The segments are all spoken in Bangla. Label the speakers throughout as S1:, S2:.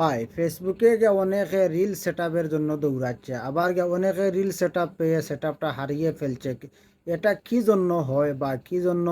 S1: হয় ফেসবুকে গে অনেকে রিল সেট জন্য দৌড়াচ্ছে। আবার গে অনেকে রিল সেট পেয়ে সেট হারিয়ে ফেলছে। এটা কি জন্য হয় বা কি জন্য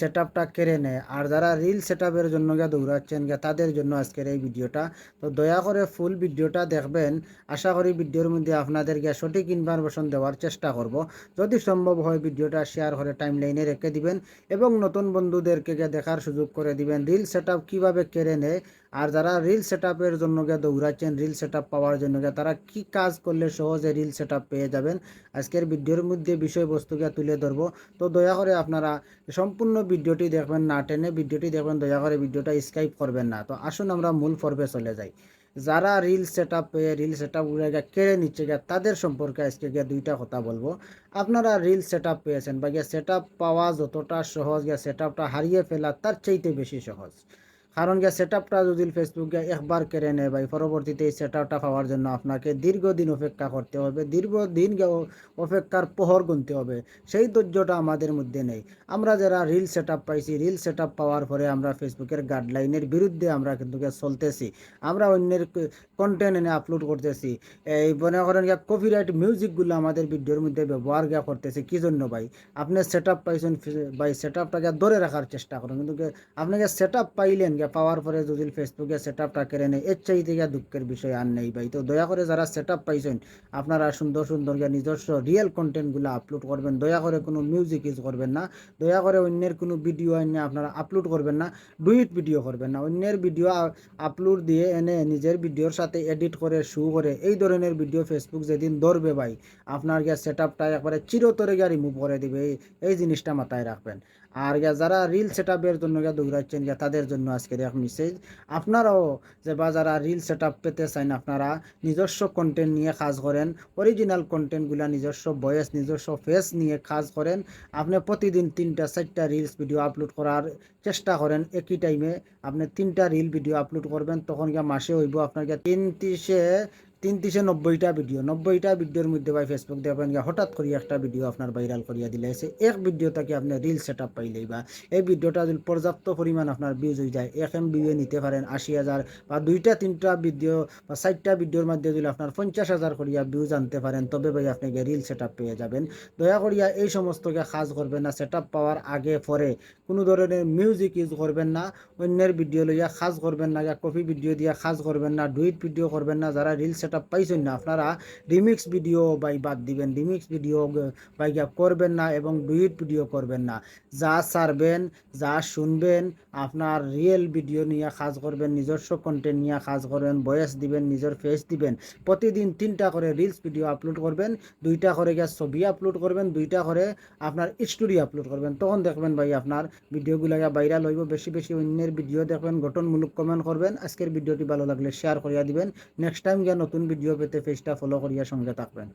S1: সেট আপটা কেড়ে নেয়? আর যারা রিল সেট আপের জন্য গে দৌড়াচ্ছেন গে তাদের জন্য আজকের এই ভিডিওটা। তো দয়া করে ফুল ভিডিওটা দেখবেন। আশা করি ভিডিওর মধ্যে আপনাদেরকে সঠিক ইনফরমেশন দেওয়ার চেষ্টা করব। যদি সম্ভব হয় ভিডিওটা শেয়ার করে টাইম লাইনে রেখে দিবেন এবং নতুন বন্ধুদেরকে গে দেখার সুযোগ করে দিবেন রিল সেট আপ কীভাবে কেড়ে নেয় আর যারা রিল সেট আপের জন্য গিয়ে দৌড়াচ্ছেন রিল সেট আপ পাওয়ার জন্য গিয়ে তারা কি কাজ করলে সহজে রিল সেট আপ পেয়ে যাবেন। আজকের ভিডিওর মধ্যে বিষয়বস্তুকে তুলে ধরবো। তো দয়া করে আপনারা সম্পূর্ণ ভিডিওটি দেখবেন না, টেনে ভিডিওটি দেখবেন, দয়া করে ভিডিওটা স্কাইপ করবেন না। তো আসুন আমরা মূল পর্বে চলে যাই। যারা reel set up reel set up উড়ে গিয়ে কেড়ে নিচ্ছে গিয়ে, তাদের সম্পর্কে আজকে গিয়ে দুইটা কথা বলব। আপনারা রিল সেট আপ পেয়েছেন বা গিয়ে সেট আপ পাওয়া যতটা সহজ, গিয়ে সেট আপটা হারিয়ে ফেলা তার চাইতে বেশি সহজ। কারণ গিয়া সেট আপটা যদি ফেসবুকে একবার কেড়ে নেয় ভাই, পরবর্তীতে এই সেট আপটা পাওয়ার জন্য আপনাকে দীর্ঘদিন অপেক্ষা করতে হবে, দীর্ঘদিন অপেক্ষার পোহর গুনতে হবে, সেই ধৈর্যটা আমাদের মধ্যে নেই। আমরা যারা রিল সেট আপ পাইছি রিল সেট আপ পাওয়ার পরে আমরা ফেসবুকের গাইডলাইনের বিরুদ্ধে আমরা কিন্তু চলতেছি, আমরা অন্যের কন্টেন্ট এনে আপলোড করতেছি। এই মনে করেন গিয়া কপিরাইট মিউজিকগুলো আমাদের ভিডিওর মধ্যে ব্যবহার গিয়া করতেছি, কী জন্য ভাই? আপনি সেট আপ পাইছেন ভাই সেট আপটাকে ধরে রাখার চেষ্টা করেন, কিন্তু আপনাকে সেট আপ পাইলেন গিয়া পাওয়ার পরে যদি ফেসবুকে সেট আপটা কেড়ে নেয়, এর চাইতে গিয়া দুঃখের বিষয় আর নেই ভাই। তো দয়া করে যারা সেট আপ পাইছেন, আপনারা সুন্দর সুন্দর নিজস্ব রিয়েল কন্টেন্টগুলো আপলোড করবেন। দয়া করে কোনো মিউজিক ইউজ করবেন না। দয়া করে অন্যের কোনো ভিডিও এনে আপনারা আপলোড করবেন না। ডুইট ভিডিও করবেন না। অন্যের ভিডিও আপলোড দিয়ে এনে নিজের ভিডিওর সাথে এডিট করে শু করে, এই ধরনের ভিডিও ফেসবুক যেদিন ধরবে ভাই, আপনার গিয়া সেট আপটা একবারে চিরতরে গিয়া রিমুভ করে দিবে। এই জিনিসটা মাথায় রাখবেন। আর গিয়া যারা রিল সেট আপের জন্য গিয়া দৌড়াচ্ছেন গিয়া, তাদের জন্য আজকের এক মেসেজ আপনারাও যে বা যারা রিল সেট পেতে চান আপনারা নিজস্ব কন্টেন্ট নিয়ে কাজ করেন অরিজিনাল কন্টেন্টগুলা নিজস্ব ভয়েস নিজস্ব ফেস নিয়ে কাজ করেন। আপনি প্রতিদিন তিনটা, চারটা রিলস ভিডিও আপলোড করার চেষ্টা করেন, একই টাইমে আপনি তিনটা রিল ভিডিও আপলোড করবেন, তখন গিয়া মাসে হইব আপনার গিয়ে তিন তিরিশে তিন তিনশো নব্বইটা ভিডিও নব্বইটা ভিডিওর মধ্যে ভাই ফেসবুক দেখবেন হঠাৎ করে একটা ভিডিও আপনার ভাইরাল করিয়া দিলে এসে এক ভিডিও থেকে আপনি রিল সেট আপ পাইলেই বা এই ভিডিওটা যদি পর্যাপ্ত পরিমাণ আপনার ভিউজ হয়ে যায়, এক এম ভিউ নিতে পারেন আশি হাজার বা দুইটা, তিনটা ভিডিও বা চারটা ভিডিওর মধ্যে যদি আপনার পঞ্চাশ হাজার করিয়া ভিউজ আনতে পারেন, তবে ভাই আপনাকে রিল সেট আপ পেয়ে যাবেন। দয়া করিয়া এই সমস্তকে কাজ করবেন না সেট আপ পাওয়ার আগে, পরে। কোনো ধরনের মিউজিক ইউজ করবেন না, অন্যের ভিডিও লইয়া কাজ করবেন না কপি ভিডিও দিয়া কাজ করবেন না ডুইট ভিডিও করবেন না, যারা রিল সেট আপ পাইছেন না, আপনারা রিমিক্স ভিডিও বাই বাদ দিবেন, রিমিক্স ভিডিও বাই করবেন না এবং ডুইট ভিডিও করবেন না। যা সারবেন যা শুনবেন, আপনার রিয়েল ভিডিও নিয়ে কাজ করবেন, নিজস্ব কন্টেন্ট নিয়ে কাজ করবেন ভয়েস দিবেন, নিজের ফেস দিবেন, প্রতিদিন তিনটা করে রিলস ভিডিও আপলোড করবেন, দুইটা করে গিয়ে ছবি আপলোড করবেন, দুইটা করে আপনার স্টোরি আপলোড করবেন। তখন দেখবেন ভাই আপনার ভিডিওগুলো ভাইরাল হইব, বেশি বেশি অন্যের ভিডিও দেখবেন, গঠনমূলক কমেন্ট করবেন। আজকের ভিডিওটি ভালো লাগলে শেয়ার করিয়া দিবেন। নেক্সট টাইম গিয়ে নতুন ভিডিও পেতে পেজটা ফলো করিয়া সঙ্গে থাকবেন।